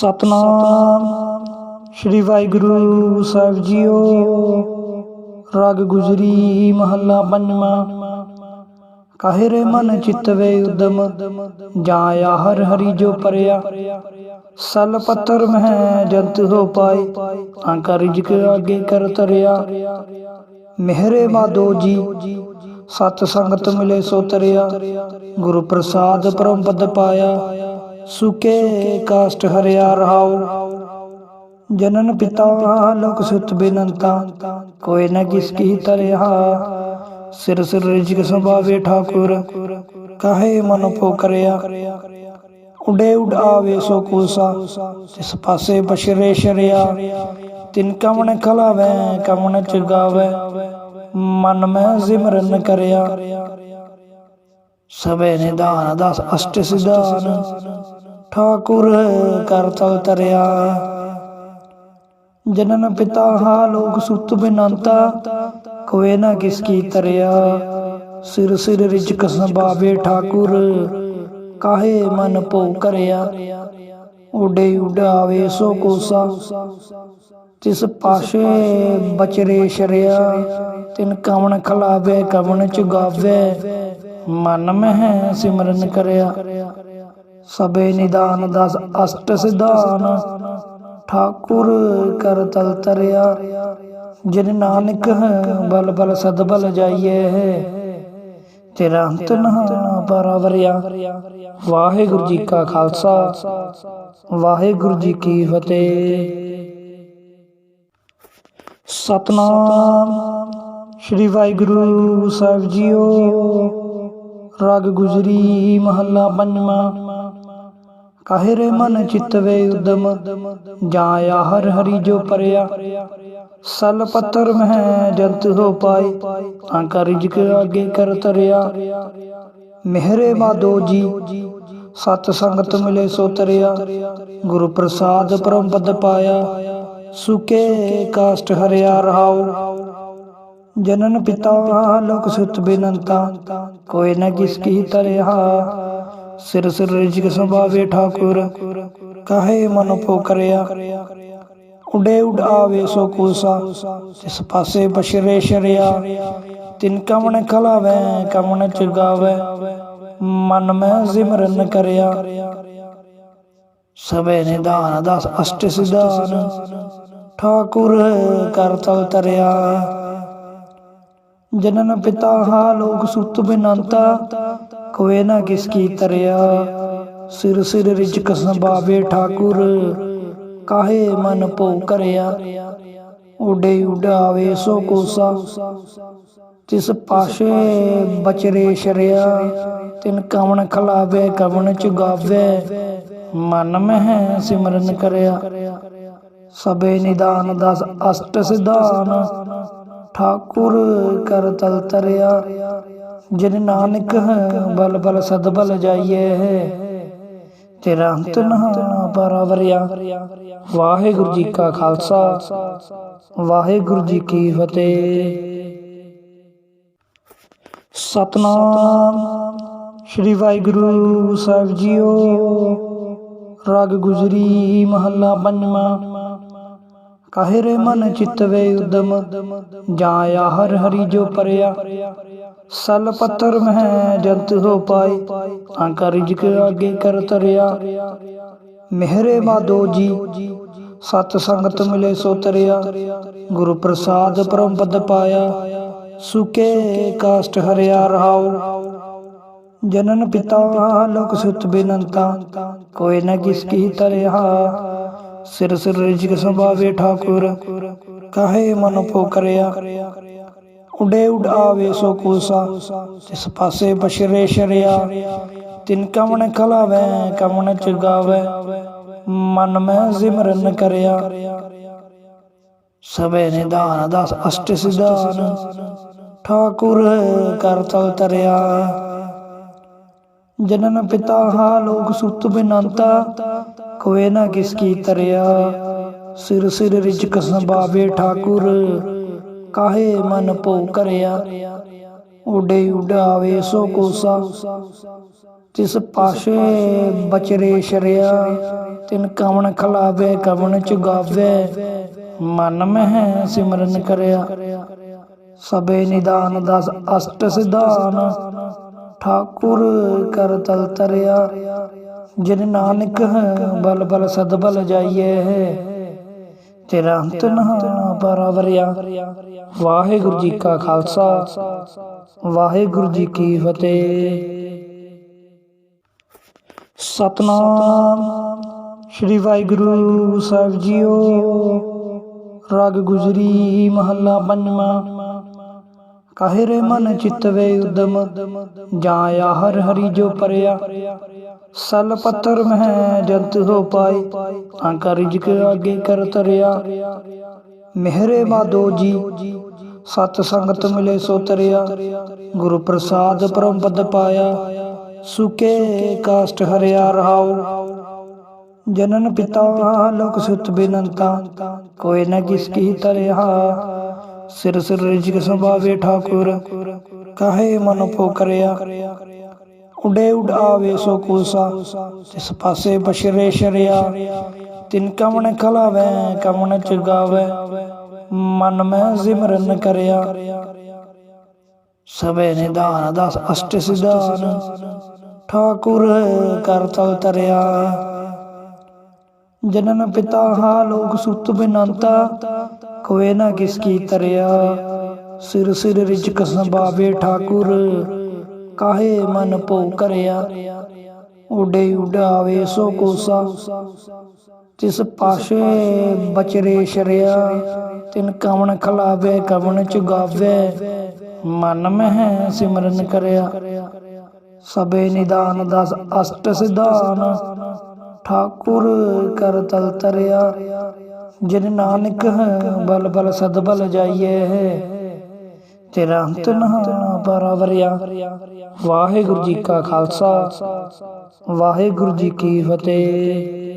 ਸਤਨਾਮ। ਸ੍ਰੀ ਵਾਹਿਗੁਰੂ ਸਾਹਿਬ ਜੀਓ, ਰਾਗ ਗੁਜਰੀ ਮਹੱਲਾ ਪੰਜਵਾਂ। ਕਾਹੇ ਮਨ ਚਿਤਵੇ ਉਦਮ, ਜਾਇਆ ਹਰ ਹਰੀ ਜੋ ਪਰਿਆ। ਸਲ ਪੱਤਰ ਮਹਿ ਜੰਤ ਹੋ ਪਾਏ ਤਾਂ ਕਰ ਰਿਜਕ ਆਗੇ ਕਰ ਤਰਿਆ। ਮਿਹਰੇ ਮਾਦੋ ਜੀ, ਸਤ ਸੰਗਤ ਮਿਲੇ ਸੋ ਤਰਿਆ। ਗੁਰੂ ਪ੍ਰਸਾਦ ਪਰਮ ਪਦ ਪਾਇਆ ਸੁਕੇ ਕਾਸ਼ਟ ਹਰਿਆ ਰਹਾਉ ਜਨਨ ਪਿਤਾ, ਲੋਕ ਸੁਤ ਬਿਨੰਤਾ, ਕੋਈ ਨ ਕਿਸ ਕੀ ਤਰਿਆ। ਸਿਰ ਸਿਰ ਰਿਜਕ ਸੰਭਾਵੇ ਠਾਕੁਰ, ਕਾਹੇ ਮਨ ਪੋ ਕਰਿਆ ਉਡੇ ਉਡ ਸੋ ਕੂਸਾ, ਤਿਸ ਪਾਸੇ ਬਸ਼ਰੇ ਸ਼ਰਿਆ। ਤਿਨ ਕਮਣ ਖਲਾਵੇ, ਕਮਣ ਚ ਮਨ ਮੈਂ ਜਿਮਰਨ ਕਰਿਆ। ਸਭੇ ਨਿਦਾਨ ਦਸ ਅਸ਼ਟ ਸਿਧਾਨ। ਠਾਕੁਰ ਕਰਤਲ ਤਰਿਆ। ਜਨਨ ਪਿਤਾ ਹਾ ਲੋਕ ਸੁਤ ਬਿਨੰਤਾ ਕੋਏ ਨਾ ਕਿਸ ਕੀ ਤਰਿਆ। ਸਿਰ ਸਿਰ ਰਿਜਕ ਸੰਭਾਵੇ ਠਾਕੁਰ, ਕਾਹੇ ਮਨ ਭੋ ਕਰਿਆ। ਉਡੇ ਉਡਾਵੇ ਸੋ ਕੋਸਾ, ਤਿਸ ਪਾਸ਼ੇ ਬਚਰੇ ਸ਼ਰਿਆ। ਤਿਨ ਕਵਣ ਖਲਾਵੇ, ਕਵਣ ਚੁਗਾਵੇ, ਮਨ ਮਹਿ ਸਿਮਰਨ ਕਰਿਆ। ਸਬੇ ਨਿਦਾਨ ਦਸ ਅਸ਼ਟ ਸਿਧਾਨ। ਠਾਕੁਰ ਕਰ ਤਲ ਤਰਿਆ, ਜਿਨ ਨਾਨਕ ਬਲ ਬਲ ਸਦ ਬਲ ਜਾਈਏ ਤੇਰਾ ਅੰਤ ਨਾ ਪਰਵਰਿਆ। ਵਾਹਿਗੁਰੂ ਜੀ ਕਾ ਖਾਲਸਾ, ਵਾਹਿਗੁਰੂ ਜੀ ਕੀ ਫਤਿਹ। ਸਤਨਾਮ ਸ੍ਰੀ ਵਾਹਿਗੁਰੂ ਸਾਹਿਬ ਜੀਓ। ਰਾਗ ਗੁਜਰੀ ਮਹੱਲਾ ਪੰਜਵਾਂ। ਕਾਹੇ ਮਨ ਚਿਤਵੇ ਉਦਮ, ਜਾਇਆ ਹਰ ਹਰੀ ਜੋ ਪਰਿਆ। ਸਲ ਪੱਤਰ ਮਹਿ ਜੰਤ ਹੋ ਪਾਏ, ਤਾਂ ਕਰ ਰਿਜਕ ਆਗੇ ਕਰ ਤਰਿਆ। ਮਿਹਰੇ ਮਾਦੋ ਜੀ, ਸਤ ਸੰਗਤ ਮਿਲੇ ਸੋ ਤਰਿਆ। ਗੁਰੂ ਪ੍ਰਸਾਦ ਪਰਮ ਪਦ ਪਾਇਆ, ਸੁਕੇ ਕਾਸ਼ਟ ਹਰਿਆ ਰਹਾਉ। ਜਨਨ ਪਿਤਾ ਲੋਕ ਸੁਤ ਬਿਨੰਤਾ, ਕੋਈ ਨਾ ਕਿਸ ਕੀ ਤਰਿਆ। ਸਿਰ ਸਿਰ ਰਿਜਕ ਸੰਭਾਵੇ ਠਾਕੁਰ, ਕਾਹੇ ਮਨ ਪੋ ਕਰਿਆ ਉਡੇ ਉਡ ਸੋ ਕੂਸਾ ਤਿਸ ਪਾਸੇ ਬਸ਼ਰੇ ਸ਼ਰਿਆ। ਤਿਨ ਕਮਣ ਖਲਾਵੇ, ਕਮਣ ਚ ਮਨ ਮੈਂ ਸਿਮਰਨ ਕਰਿਆ। ਸਭੇ ਨਿਦਾਨ ਦਸ ਅਸ਼ਟ ਸਿਧਾਨ, ਠਾਕੁਰ ਕਰਤਲ ਤਰਿਆ। ਜਨਨ ਪਿਤਾ ਹਾ ਲੋਕ ਸੁਤ ਬਿਨੰਤਾ ਕੋਏ ਨਾ ਕਿਸ ਕੀ ਤਰਿਆ। ਸਿਰ ਸਿਰ ਰਿਜਕ ਸੰਭਾਵੇ ਠਾਕੁਰ, ਕਾਹੇ ਮਨ ਭੋ ਕਰਿਆ। ਉਡੇ ਉਡਾਵੇ ਸੋ ਕੋਸਾ, ਤਿਸ ਪਾਸ਼ੇ ਬਚਰੇ ਸ਼ਰਿਆ। ਤਿਨ ਕਵਣ ਖਲਾਵੇ, ਕਵਣ ਚੁਗਾਵੇ ਮਨ ਮਹਿ ਸਿਮਰਨ ਕਰਿਆ। ਸਬੇ ਨਿਦਾਨ ਦਸ ਅਸ਼ਟ ਸਿਧਾਨ, ਠਾਕੁਰ ਕਰ ਤਲ ਤਰਿਆ। ਜਿਨ ਨਾਨਕ ਬਲ ਬਲ ਸਦ ਬਲ ਜਾਈਏ ਤੇਰਾ ਅੰਤ ਨਾ ਪਰਵਰਿਆ ਵਾਹਿਗੁਰੂ ਜੀ ਕਾ ਖਾਲਸਾ, ਵਾਹਿਗੁਰੂ ਜੀ ਕੀ ਫਤਿਹ। ਸਤਨਾਮ ਸ੍ਰੀ ਵਾਹਿਗੁਰੂ ਸਾਹਿਬ ਜੀਓ। ਰਾਗ ਗੁਜਰੀ ਮਹੱਲਾ ਪੰਜਵਾਂ। ਕਾਹੇ ਰੇ ਮਨ ਚਿਤਵੇ ਉਦਮ, ਜਾਇਆ ਹਰ ਹਰੀ ਜੋ ਪਰਿਆ। ਸਲ ਪੱਤਰ ਮਹਿ ਜੰਤ ਹੋ ਪਾਏ, ਤਾਂ ਰਿਜਕ ਆਗੇ ਕਰ ਤਰਿਆ। ਮਿਹਰੇ ਮਾਦੋ ਜੀ, ਸਤ ਸੰਗਤ ਮਿਲੇ ਸੋ ਤਰਿਆ। ਗੁਰੂ ਪ੍ਰਸਾਦ ਪਰਮ ਪਦ ਪਾਇਆ, ਸੁਕੇ ਕਾਸ਼ਟ ਹਰਿਆ ਰਹਾਉ। ਜਨਨ ਪਿਤਾ ਲੋਕ ਸੁਤ ਬਿਨੰਤਾ, ਕੋਈ ਨਾ ਕਿਸ ਕੀ ਤਰਿਆ। ਸਿਰ ਸਿਰ ਰਿਜਕ ਸੰਭਾਵੇ ਠਾਕੁਰ, ਕਾਹੇ ਮਨ ਪੋ ਉਡੇ ਉਡ ਸੋ ਕੂਸਾ ਤਿਸ ਪਾਸੇ ਬਸ਼ਰੇ ਸ਼ਰਿਆ। ਤਿਨ ਕਮਣ ਖਲਾਵੇ, ਕਮਣ ਚ ਮਨ ਮੈਂ ਸਿਮਰਨ ਕਰਿਆ। ਸਭੇ ਨਿਦਾਨ ਦਸ ਅਸ਼ਟ ਸਿਧਾਨ, ਠਾਕੁਰ ਕਰਤਲ ਤਰਿਆ। ਜਨਨ ਪਿਤਾ ਹਾ ਲੋਕ ਸੁਤ ਬਿਨੰਤਾ ਕੋਏ ਨਾ ਕਿਸ ਕੀ ਤਰਿਆ। ਸਿਰ ਸਿਰ ਰਿਜਕ ਸੰਭਾਵੇ ਠਾਕੁਰ, ਕਾਹੇ ਮਨ ਭੋ ਕਰਿਆ। ਉਡੇ ਉਡਾਵੇ ਸੋ ਕੋਸਾ, ਤਿਸ ਪਾਸ਼ੇ ਬਚਰੇ ਸ਼ਰਿਆ। ਤਿਨ ਕਵਣ ਖਲਾਵੇ, ਕਵਣ ਚੁਗਾਵੇ, ਮਨ ਮਹਿ ਸਿਮਰਨ ਕਰਿਆ। ਸਬੇ ਨਿਦਾਨ ਦਸ ਅਸ਼ਟ ਸਿਧਾਨ, ਠਾਕੁਰ ਕਰ ਤਲ ਤਰਿਆ। ਜਿਨ ਨਾਨਕ ਬਲ ਬਲ ਸਦ ਬਲ ਜਾਈਏ ਤੇਰਾ ਅੰਤ ਨਾ ਪਰਵਰਿਆ। ਵਾਹਿਗੁਰੂ ਜੀ ਕਾ ਖਾਲਸਾ, ਵਾਹਿਗੁਰੂ ਜੀ ਕੀ ਫਤਿਹ। ਸਤਨਾਮ ਸ੍ਰੀ ਵਾਹਿਗੁਰੂ ਸਾਹਿਬ ਜੀਓ। ਰਾਗ ਗੁਜਰੀ ਮਹੱਲਾ ਪੰਜਵਾਂ। ਕਾਹੇ ਰੇ ਮਨ ਚਿਤਵੇ ਉਦਮ? ਜਾਇਆ ਹਰ ਹਰੀ ਜੋ ਪਰਿਆ। ਸਲ ਪੱਤਰ ਮਹਿ ਜੰਤ ਹੋ ਪਾਈ ਅੰਕਾ ਰਿਜਕ ਆਗੇ ਕਰ ਤਰਿਆ। ਮਿਹਰੇ ਮਾਦੋ ਜੀ, ਸਤ ਸੰਗਤ ਮਿਲੇ ਸੋ ਤਰਿਆ। ਗੁਰੂ ਪ੍ਰਸਾਦ ਪਰਮ ਪਦ ਪਾਇਆ। ਸੁਕੇ ਕਾਸ਼ਟ ਹਰਿਆ ਰਹਾਉ। ਜਨਨ ਪਿਤਾ ਲੋਕ ਸੁਤ ਬਿਨੰਤਾ। ਕੋਈ ਨ ਕਿਸ ਕੀ ਤਰਿਆ। ਸਿਰ ਸਿਰ ਰਿਜਕ ਸੰਭਾਵੇ ਠਾਕੁਰ, ਕਾਹੇ ਮਨ ਪੋ ਕਰਿਆ ਉਡੇ ਉਡਾਵੇ ਸੋ ਕੋਸਾ ਤਿਸ ਪਾਸੇ ਬਸ਼ਰੇ ਸ਼ਰਿਆ। ਤਿਨ ਕਮਣ ਖਲਾਵੇ, ਕਮਣ ਚਗਾਵੇ, ਮਨ ਮੈਂ ਜਿਮਰਨ ਕਰਿਆ। ਸਵੇ ਨਿਦਾਨ ਦਸ ਅਸ਼ਟ ਸਿਧਾਨ, ਠਾਕੁਰ ਕਰ ਤਲ ਤਰਿਆ। ਜਨਨ ਪਿਤਾ ਹਾ ਲੋਕ ਸੁਤ ਬਿਨੰਤਾ ਕੋਏ ਨਾ ਕਿਸ ਕੀ ਤਰਿਆ। ਸਿਰ ਸਿਰ ਰਿਜਕ ਸੰਭਾਵੇ ਠਾਕੁਰ, ਕਾਹੇ ਮਨ ਭੋ ਕਰਿਆ। ਉਡੇ ਉਡਾਵੇ ਸੋ ਕੋਸਾ, ਤਿਸ ਪਾਸ਼ੇ ਬਚਰੇ ਸ਼ਰਿਆ। ਤਿਨ ਕਵਣ ਖਲਾਵੇ, ਕਵਣ ਚੁਗਾਵੇ ਮਨ ਮਹਿ ਸਿਮਰਨ ਕਰਿਆ। ਸਬੇ ਨਿਦਾਨ ਦਸ ਅਸ਼ਟ ਸਿਧਾਨ ਠਾਕੁਰ ਕਰ ਤਲ ਤਰਿਆ, ਜਿਨ ਨਾਨਕ ਬਲ ਬਲ ਸਦ ਬਲ ਜਾਈਏ ਤੇਰਾ ਅੰਤ ਨਾ ਪਰਵਰਿਆ ਵਾਹਿਗੁਰੂ ਜੀ ਕਾ ਖਾਲਸਾ, ਵਾਹਿਗੁਰੂ ਜੀ ਕੀ ਫਤਿਹ।